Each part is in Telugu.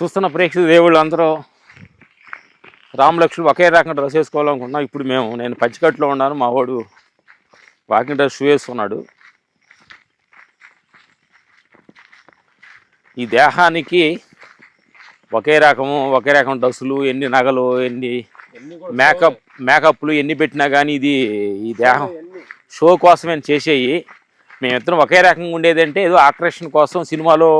చూస్తున్న ప్రేక్షక దేవుళ్ళు అందరూ రామలక్ష్మి ఒకే రకంగా డ్రెస్ వేసుకోవాలనుకున్నాం ఇప్పుడు మేము నేను పచ్చికట్లో ఉన్నాను మా వాడు వాకింగ్ డ్రెస్ షూ వేసుకున్నాడు. ఈ దేహానికి ఒకే రకము ఒకే రకం డ్రెస్సులు ఎన్ని నగలు ఎన్ని మేకప్ మేకప్లు ఎన్ని పెట్టినా కానీ ఇది ఈ దేహం షో కోసమే చేసేయి. మేమిద్దరం ఒకే రకంగా ఉండేదంటే ఏదో ఆకర్షణ కోసం సినిమాలో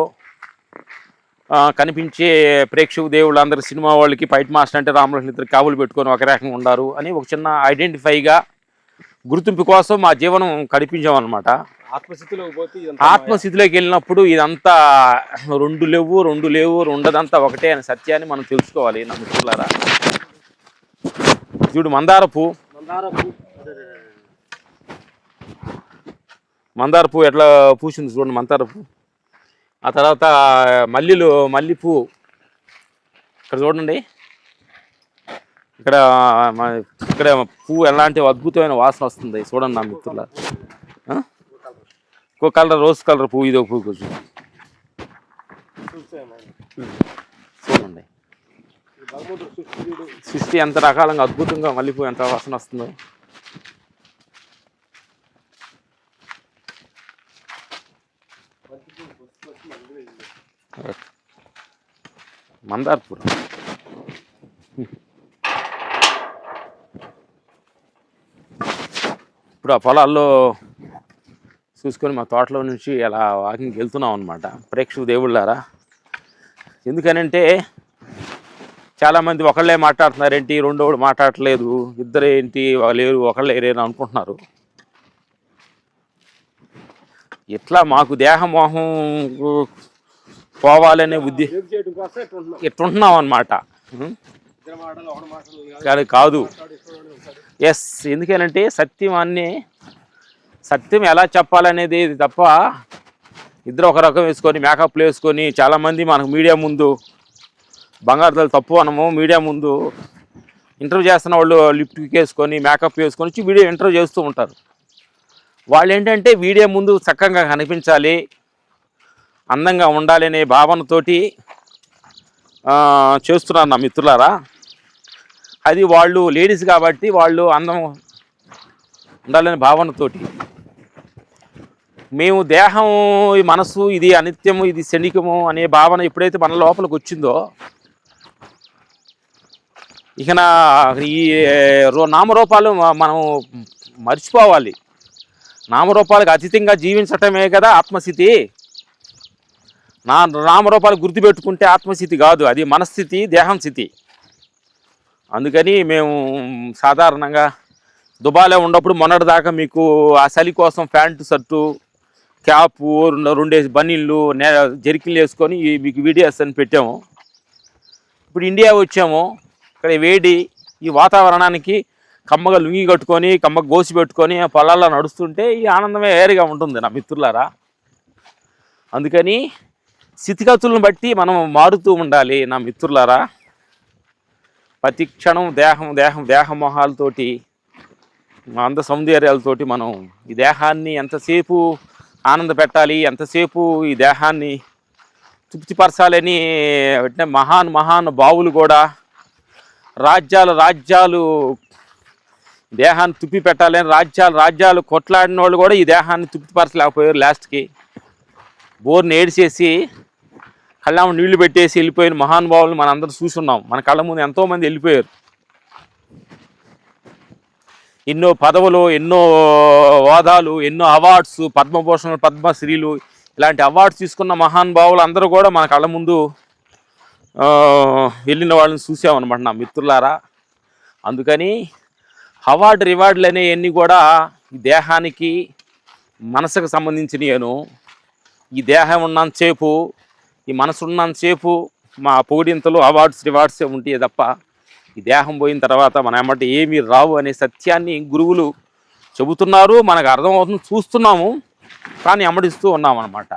కనిపించే ప్రేక్షక దేవుళ్ళు అందరు సినిమా వాళ్ళకి ఫైట్ మాస్టర్ అంటే రామలక్ష్మణ ఇద్దరు కావులు పెట్టుకొని ఒక రకంగా ఉండారు అని ఒక చిన్న ఐడెంటిఫైగా గుర్తింపు కోసం మా జీవనం కనిపించామన్నమాట ఆత్మస్థితిలోకి వెళ్ళినప్పుడు ఇదంతా రెండు లేవు రెండు లేవు రెండదంతా ఒకటే అనే సత్యాన్ని మనం తెలుసుకోవాలి నా మిత్రులారా. చూడు మందారపు మందార పువ్వు ఎట్లా పూసింది చూడండి మందార పువ్వు. ఆ తర్వాత మల్లెలు మల్లి పువ్వు. ఇక్కడ చూడండి. ఇక్కడ ఇక్కడ పువ్వు ఎలాంటి అద్భుతమైన వాసన వస్తుంది చూడండి నా మిత్రుల. ఇంకో కలర్ రోజ్ కలర్ పువ్వు ఇది ఒక పువ్వు కొంచెం. చూడండి. సృష్టి ఎంత రకాలంగా అద్భుతంగా మల్లెపూ ఎంత వాసన వస్తుందో. మందార్పురం. ఇప్పుడు ఆ పొలాల్లో చూసుకొని మా తోటలో నుంచి అలా వాకింగ్కి వెళ్తున్నాం అనమాట ప్రేక్షకు దేవుళ్ళారా? ఎందుకనంటే చాలామంది ఒకళ్ళే మాట్లాడుతున్నారేంటి? రెండోడు మాట్లాడట్లేదు. ఇద్దరు ఏంటి లేరు ఒకళ్ళే లేరు అనుకుంటున్నారు. ఇట్లా మాకు దేహమోహం పోవాలనే ఉద్దే ఇట్లుంటున్నాం. అనమాట. కానీ కాదు. ఎస్ ఎందుకనంటే సత్యం అన్నీ సత్యం ఎలా చెప్పాలనేది తప్ప ఇద్దరు ఒక రకం వేసుకొని మేకప్లు వేసుకొని చాలామంది మనకు మీడియా ముందు బంగారుదలు తప్పు అనము మీడియా ముందు ఇంటర్వ్యూ చేస్తున్న వాళ్ళు లిఫ్ట్ వేసుకొని మేకప్ వేసుకొని వచ్చి వీడియో ఇంటర్వ్యూ చేస్తూ ఉంటారు. వాళ్ళు ఏంటంటే వీడియో ముందు చక్కగా కనిపించాలి అందంగా ఉండాలి అనే భావనతోటి చేస్తున్నారు నా మిత్రులారా. అది వాళ్ళు లేడీస్ కాబట్టి వాళ్ళు అందం ఉండాలనే భావనతోటి. మేము దేహం ఈ మనసు ఇది అనిత్యము ఇది శనికము అనే భావన ఎప్పుడైతే మన లోపలికి వచ్చిందో ఇక నా ఈ రో- నామరూపాలు మనం మర్చిపోవాలి. నామరూపాలకు అతీతంగా జీవించటమే కదా ఆత్మస్థితి. నా నామరూపాలు గుర్తుపెట్టుకుంటే ఆత్మస్థితి కాదు అది మనస్థితి దేహం స్థితి. అందుకని మేము సాధారణంగా దుబాయ్లో ఉన్నప్పుడు మొన్నటిదాకా మీకు ఆ చలి కోసం ప్యాంటు షర్టు క్యాపు రెండు రెండేసి బనీళ్ళు నే జెర్కిన్లు వేసుకొని మీకు వీడియోస్ అని పెట్టాము. ఇప్పుడు ఇండియా వచ్చాము ఇక్కడ వేడి ఈ వాతావరణానికి కమ్మగా లుంగి కట్టుకొని కమ్మ గోసి పెట్టుకొని ఆ పొలాల్లో నడుస్తుంటే ఈ ఆనందమే వేరుగా ఉంటుంది నా మిత్రులారా. అందుకని స్థితిగతులను బట్టి మనం మారుతూ ఉండాలి నా మిత్రులారా. ప్రతి క్షణం దేహం దేహం దేహమోహాలతోటి అంద సౌందర్యాలతోటి మనం ఈ దేహాన్ని ఎంతసేపు ఆనంద పెట్టాలి ఎంతసేపు ఈ దేహాన్ని తృప్తిపరచాలని అంటే మహాన్ మహాన్ బావులు కూడా రాజ్యాలు రాజ్యాలు దేహాన్ని తుప్పి పెట్టాలని రాజ్యాలు రాజ్యాలు కొట్లాడిన వాళ్ళు కూడా ఈ దేహాన్ని తృప్తిపరచలేకపోయారు లాస్ట్కి. బోర్ని ఏడిచేసి కళ్ళాము నీళ్ళు పెట్టేసి వెళ్ళిపోయిన మహానుభావులు మన అందరం చూసున్నాం మన కళ్ళ ముందు ఎంతోమంది వెళ్ళిపోయారు. ఎన్నో పదవులు ఎన్నో హోదాలు ఎన్నో అవార్డ్స్ పద్మభూషణలు పద్మశ్రీలు ఇలాంటి అవార్డ్స్ తీసుకున్న మహానుభావులు అందరూ కూడా మన కళ్ళ ముందు వెళ్ళిన వాళ్ళని చూసామన్నమాట నా మిత్రులారా. అందుకని అవార్డు రివార్డులు అనేవన్నీ కూడా దేహానికి మనసుకు సంబంధించినయను. ఈ దేహం ఉన్నంతసేపు ఈ మనసు ఉన్నంతసేపు మా పొగిడింతలు అవార్డ్స్ రివార్డ్సే ఉంటాయి తప్ప ఈ దేహం పోయిన తర్వాత మన ఏమంటే ఏమీ రావు అనే సత్యాన్ని గురువులు చెబుతున్నారు. మనకు అర్థమవుతుంది చూస్తున్నాము. కానీ అమ్మడిస్తూ ఉన్నామన్నమాట.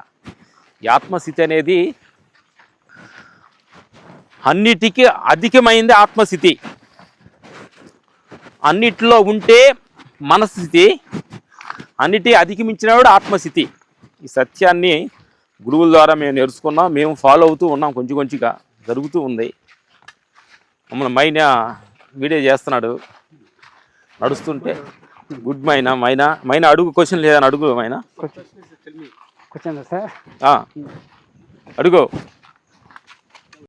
ఈ ఆత్మస్థితి అనేది అన్నిటికీ అధికమైంది ఆత్మస్థితి. అన్నిటిలో ఉంటే మనస్థితి అన్నిటి అధిగమించినవాడు ఆత్మస్థితి. ఈ సత్యాన్ని గురువుల ద్వారా మేము నేర్చుకున్నాం మేము ఫాలో అవుతూ ఉన్నాం కొంచెం కొంచెంగా జరుగుతూ ఉంది. మమ్మల్ని మైనా వీడియో చేస్తున్నాడు. నడుస్తుంటే గుడ్ మైనా మైనా మైనా అడుగు క్వశ్చన్ లేదని అడుగు మైనా అడుగు.